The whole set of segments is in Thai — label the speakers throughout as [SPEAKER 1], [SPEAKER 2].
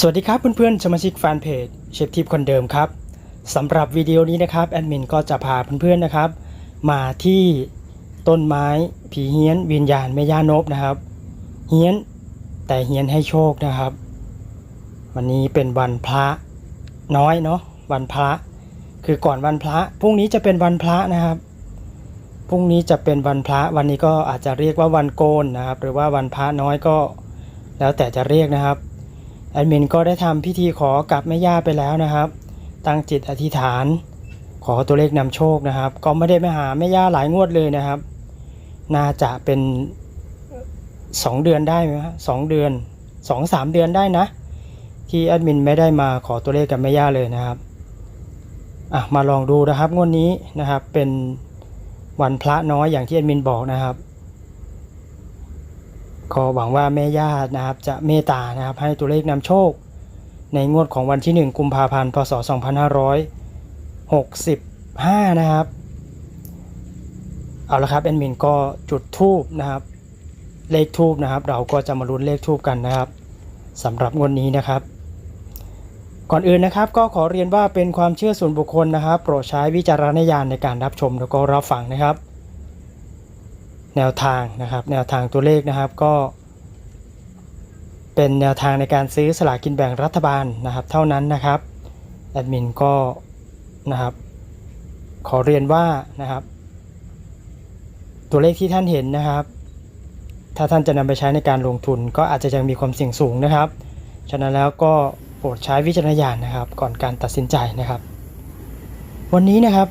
[SPEAKER 1] สวัสดีครับเพื่อนๆสมาชิกแฟนเพจเชฟทิปคนเดิมครับสำหรับวิดีโอนี้นะครับแอดมินก็จะพาเพื่อนๆนะครับ มาที่ต้นไม้ผีเฮี้ยน วิญญาณแม่ย่านบนะครับ เฮี้ยนแต่เฮี้ยนให้โชคนะครับ วันนี้เป็นวันพระน้อยเนาะวันพระ คือก่อนวันพระพรุ่งนี้จะเป็นวันพระนะครับพรุ่งนี้จะเป็นวันพระ วันนี้ก็อาจจะเรียกว่าวันโกนนะครับ หรือว่าวันพระน้อยก็ แล้วแต่จะเรียกนะครับ แอดมินก็ได้ทำพิธีขอกับแม่ย่าไปแล้วนะครับ ตั้งจิตอธิษฐาน ขอตัวเลขนำโชคนะครับ ก็ไม่ได้ไปหาแม่ย่าหลายงวดเลยนะครับ น่าจะเป็น 2 เดือนได้ไหมฮะสองเดือนสองสามเดือนได้นะ ที่แอดมินไม่ได้มาขอตัวเลขกับแม่ย่าเลยนะครับอะมาลองดูนะครับงวดนี้นะครับเป็นวันพระน้อยอย่างที่แอดมินบอกนะครับ ก็หวังว่าแม่ย่านะครับจะเมตตานะครับให้ตัวเลขนำโชค ในงวดของวันที่ 1 กุมภาพันธ์พศ 2565 นะครับ เอาละครับแอดมินก็จุดทูบนะครับ เลขทูบนะครับ เราก็จะมาลุ้นเลขทูบกันนะครับสำหรับงวดนี้นะครับ ก่อนอื่นนะครับก็ขอเรียนว่าเป็นความเชื่อส่วนบุคคลนะครับ โปรดใช้วิจารณญาณในการรับชมแล้วก็รับฟังนะครับ แนวทางนะครับ แนวทางตัวเลขนะครับก็ เป็นแนวทางในการซื้อสลากกินแบ่งรัฐบาลนะครับ เท่านั้นนะครับแอดมินก็นะครับขอเรียนว่านะครับ ตัวเลขที่ท่านเห็นนะครับ ถ้าท่านจะนำไปใช้ในการลงทุน ก็อาจจะยังมีความเสี่ยงสูงนะครับ ฉะนั้นแล้วก็โปรดใช้วิจารณญาณนะครับ ก่อนการตัดสินใจนะครับ วันนี้นะครับ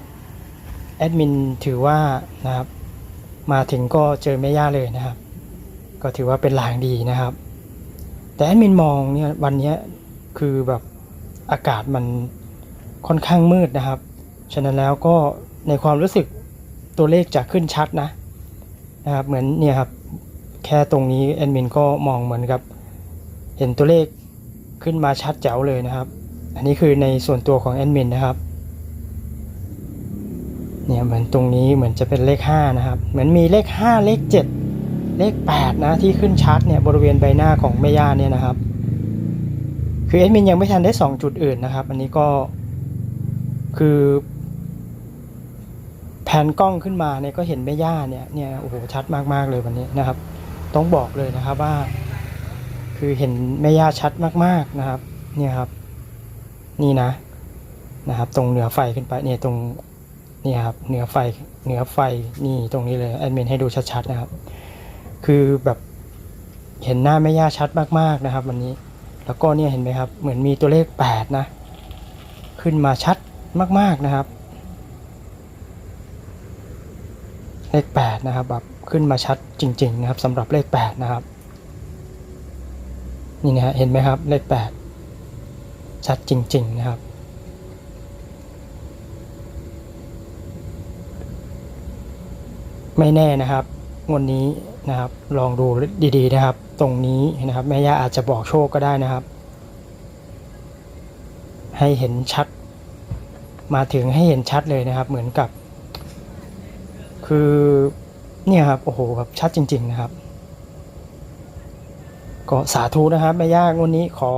[SPEAKER 1] แอดมินถือว่านะครับ มาถึงก็เจอแม่ย่าเลยนะครับ ก็ถือว่าเป็นลางดีนะครับ แต่แอดมินมองเนี่ยวันนี้คือแบบอากาศมันค่อนข้างมืดนะครับ ฉะนั้นแล้วก็ในความรู้สึกตัวเลขจะขึ้นชัดนะนะครับเหมือนเนี่ยครับแค่ตรงนี้แอดมินก็มองเหมือนกับ เห็นตัวเลขขึ้นมาชัดแจ๋วเลยนะครับ อันนี้คือในส่วนตัวของแอดมินนะครับ เนี่ยเหมือนตรงนี้เหมือนจะเป็นเลข 5 นะครับ เหมือนมีเลข 5 เลข 7 เลข 8 นะที่ขึ้นชัดเนี่ยบริเวณใบหน้าของแม่ย่าเนี่ยนะครับ คือเอ็ดมินยังไม่ทันได้ 2 จุดอื่นนะครับ อันนี้ก็คือแผนกล้องขึ้นมาเนี่ยก็เห็นแม่ย่าเนี่ยเนี่ยโอ้โหชัดมากๆเลยวันนี้นะครับ ต้องบอกเลยนะครับว่า คือเห็นแม่ย่าชัดมากๆนะครับ เนี่ยครับ นี่นะนะครับ ตรงเหนือไฟขึ้นไปเนี่ยตรง นี่ครับเหนือไฟเหนือไฟนี่ตรงนี้เลยแอดมินให้ดูชัดๆนะครับ คือแบบเห็นหน้าแม่ย่าชัดมากๆนะครับ วันนี้แล้วก็เนี่ยเห็นไหมครับ เหมือนมีตัวเลข 8 นะ ขึ้นมาชัดมากๆนะครับ เลข 8 นะครับแบบขึ้นมาชัดจริง ๆ นะครับสำหรับเลข 8 นะครับ นี่นะฮะเห็นไหมครับเลข 8 ชัดจริง ๆ นะครับ ไม่แน่นะครับงวดนี้นะครับ ลองดูดีๆนะครับ ตรงนี้นะครับ แม่ย่าอาจจะบอกโชคก็ได้นะครับ ให้เห็นชัด มาถึงให้เห็นชัดเลยนะครับ เหมือนกับ คือเนี่ยครับโอ้โหแบบชัดจริง ๆ นะครับก็สาธุนะครับแม่ย่างวดนี้ขอ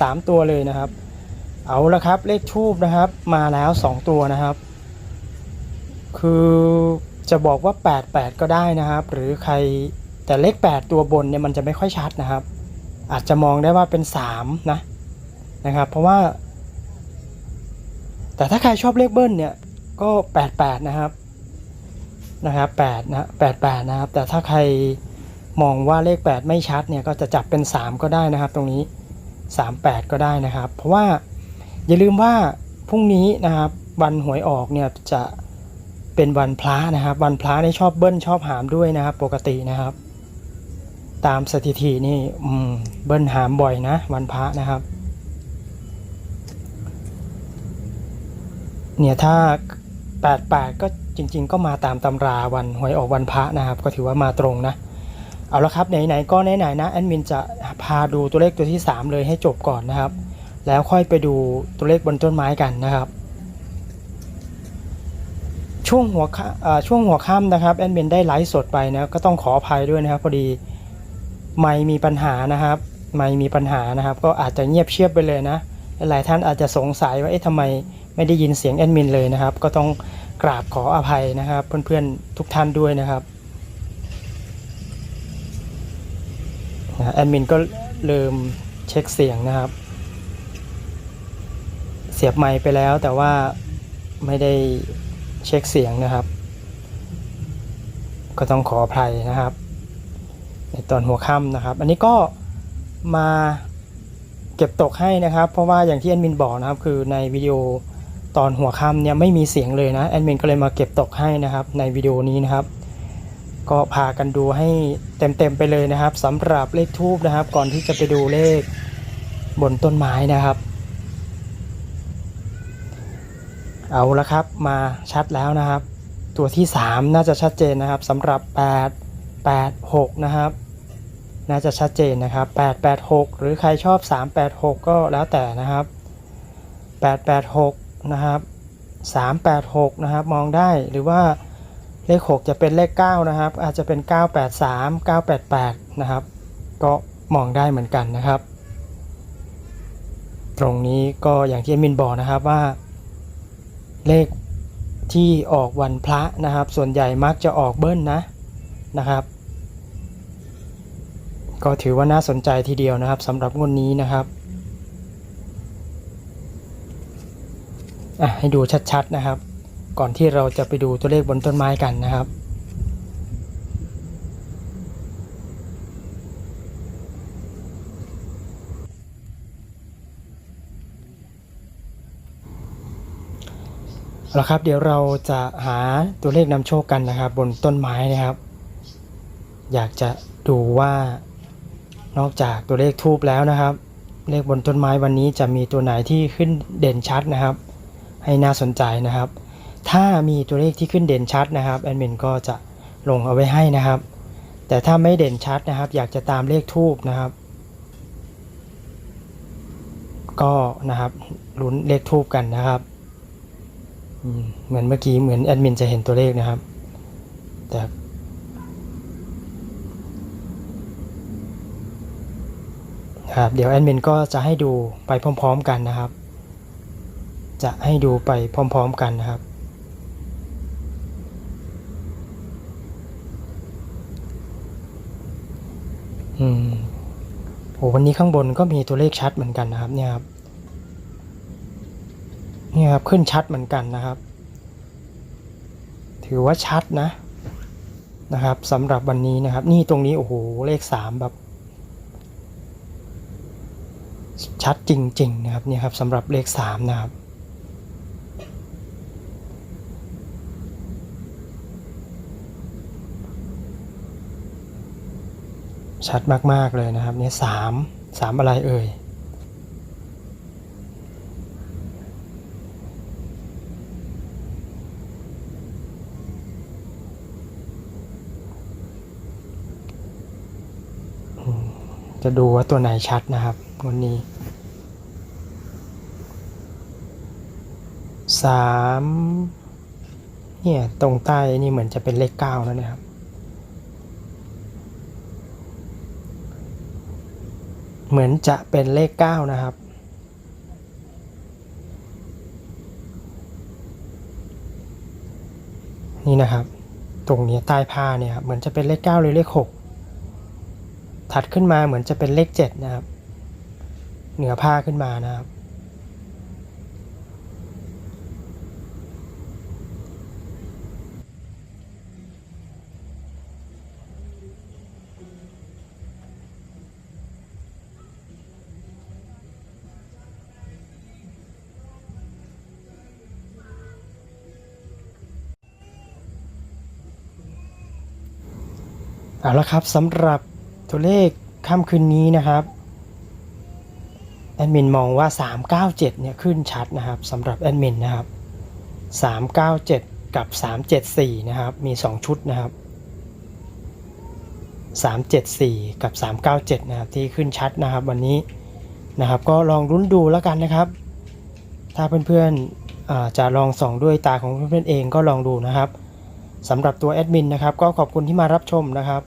[SPEAKER 1] สามตัวเลยนะครับ เอาละครับเลขทูบนะครับ มาแล้วสองตัวนะครับ คือ จะบอกว่า 8 8 ก็ได้นะครับ หรือใครแต่เลข 8 ตัวบนเนี่ยมันจะไม่ค่อยชัดนะครับ อาจจะมองได้ว่าเป็น 3 นะนะครับ เพราะว่า แต่ถ้าใครชอบเลขเบิ้ลเนี่ยก็ 8 8 นะครับนะครับ8นะ8 8 นะครับ แต่ถ้าใครมองว่าเลข 8 ไม่ชัดเนี่ยก็จะจับเป็น 3 ก็ได้นะครับ ตรงนี้ 3 8 ก็ได้นะครับ เพราะว่าอย่าลืมว่าพรุ่งนี้นะครับวันหวยออกเนี่ยจะ เป็นวันพระนะครับ วันพระนี่ชอบเบิ้ลชอบหามด้วยนะครับ ปกตินะครับ ตามสถิตินี่เบิ้ลหามบ่อยนะ วันพระนะครับ เนี่ยถ้าแปดแปดก็จริง ๆ ก็มาตามตำราวันหวยออกวันพระนะครับ ก็ถือว่ามาตรงนะเอาละครับไหนๆก็ไหนๆนะแอดมินจะพาดูตัวเลขตัวที่ 3 เลยให้จบก่อนนะครับ แล้วค่อยไปดูตัวเลขบนต้นไม้กันนะครับ ช่วงหัวช่วงหัวค่ำนะครับแอดมินได้ไลฟ์สดไปนะก็ต้องขออภัยด้วยนะครับพอดีไม่มีปัญหานะครับ ไม่มีปัญหานะครับ ก็อาจจะเงียบเชียบไปเลยนะหลายท่านอาจจะสงสัยว่าเอ๊ะทำไมไม่ได้ยินเสียงแอดมินเลยนะครับ ก็ต้องกราบขออภัยนะครับ เพื่อนๆทุกท่านด้วยนะครับแอดมินก็ลืมเช็คเสียงนะครับ เสียบไมค์ไปแล้วแต่ว่าไม่ได้ เช็คเสียงนะครับ ก็ต้องขออภัยนะครับ ในตอนหัวค่ำนะครับ อันนี้ก็มาเก็บตกให้นะครับ เพราะว่าอย่างที่แอดมินบอกนะครับ คือในวิดีโอตอนหัวค่ำเนี่ยไม่มีเสียงเลยนะแอดมินก็เลยมาเก็บตกให้นะครับ ในวิดีโอนี้นะครับ ก็พากันดูให้เต็มๆไปเลยนะครับสำหรับเลขทูบนะครับ ก่อนที่จะไปดูเลขบนต้นไม้นะครับ เอาละครับมาชัดแล้วนะครับ ตัวที่ 3 น่าจะชัดเจนนะครับสำหรับ 8 8 6 นะครับ น่าจะชัดเจนนะครับ 8 8 6 หรือใครชอบ 3 8 6 ก็แล้วแต่นะครับ 8 8 6 นะครับ 3 8 6 นะครับมองได้หรือว่าเลข 6 จะเป็นเลข 9 นะครับ อาจจะเป็น 9 8 3 9 8 8 นะครับ ก็มองได้เหมือนกันนะครับ ตรงนี้ก็อย่างที่เอมินบอกนะครับว่า เลขที่ออกวันพระนะครับ ส่วนใหญ่มักจะออกเบิ้ลนะนะครับ ก็ถือว่าน่าสนใจทีเดียวนะครับสำหรับงวดนี้นะครับให้ดูชัดๆนะครับ ก่อนที่เราจะไปดูตัวเลขบนต้นไม้กันนะครับ เอาละครับเดี๋ยวเราจะหาตัวเลขนำโชคกันนะครับ บนต้นไม้นะครับ อยากจะดูว่านอกจากตัวเลขทูบแล้วนะครับ เลขบนต้นไม้วันนี้จะมีตัวไหนที่ขึ้นเด่นชัดนะครับ ให้น่าสนใจนะครับ ถ้ามีตัวเลขที่ขึ้นเด่นชัดนะครับแอดมินก็จะลงเอาไว้ให้นะครับ แต่ถ้าไม่เด่นชัดนะครับ อยากจะตามเลขทูบนะครับ ก็นะครับลุ้นเลขทูบกันนะครับ เหมือนเมื่อกี้เหมือนแอดมินจะเห็นตัวเลขนะครับ แต่ครับเดี๋ยวแอดมินก็จะให้ดูไปพร้อมๆกันนะครับ จะให้ดูไปพร้อมๆกันนะครับ อืมโอ้วันนี้ข้างบนก็มีตัวเลขชัดเหมือนกันนะครับเนี่ยครับ นี่ครับขึ้นชัดเหมือนกันนะครับ ถือว่าชัดนะนะครับสำหรับวันนี้นะครับ นี่ตรงนี้โอ้โหเลขสามแบบ ชัดจริง ๆ นะครับนี่ครับสำหรับเลขสามนะครับชัดมาก ๆ เลยนะครับเนี่ยสามสามอะไรเอ่ย จะดูว่าตัวไหนชัดนะครับวันนี้สามเนี่ยตรงใต้นี่เหมือนจะเป็นเลขเก้าแล้วนะครับ เหมือนจะเป็นเลขเก้านะครับ นี่นะครับ ตรงนี้ใต้ผ้าเนี่ยครับเหมือนจะเป็นเลขเก้าหรือเลขหก ถัดขึ้นมาเหมือนจะเป็นเลขเจ็ดนะครับ เหนือผ้าขึ้นมานะครับ เอาละครับสำหรับ ตัวเลขค่ำคืนนี้นะครับแอดมินมองว่า 397 เนี่ยขึ้นชัดนะครับสำหรับแอดมินนะครับ 397 กับ 374 นะครับ มี 2 ชุดนะครับ 374 กับ 397 นะครับ ที่ขึ้นชัดนะครับวันนี้นะครับ ก็ลองรุ้นดูแล้วกันนะครับ ถ้าเพื่อนๆอ่าจะลองส่องด้วยตาของเพื่อนๆเองก็ลองดูนะครับสำหรับตัวแอดมินนะครับ ก็ขอบคุณที่มารับชมนะครับ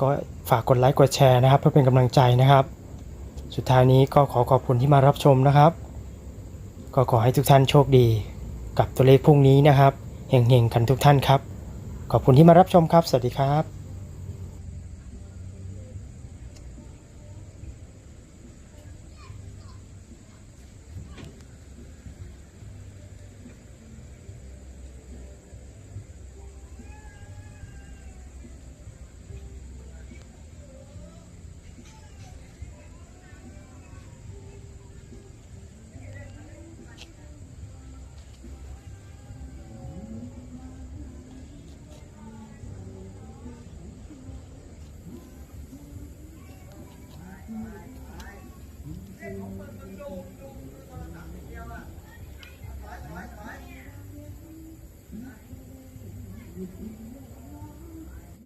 [SPEAKER 1] ก็ ฝากกดไลค์กดแชร์นะครับ เพื่อเป็นกำลังใจนะครับ สุดท้ายนี้ก็ขอขอบคุณที่มารับชมนะครับ ก็ขอให้ทุกท่านโชคดี กับตัวเลขพรุ่งนี้นะครับเฮงๆกันทุกท่านครับ ขอบคุณที่มารับชมครับ สวัสดีครับ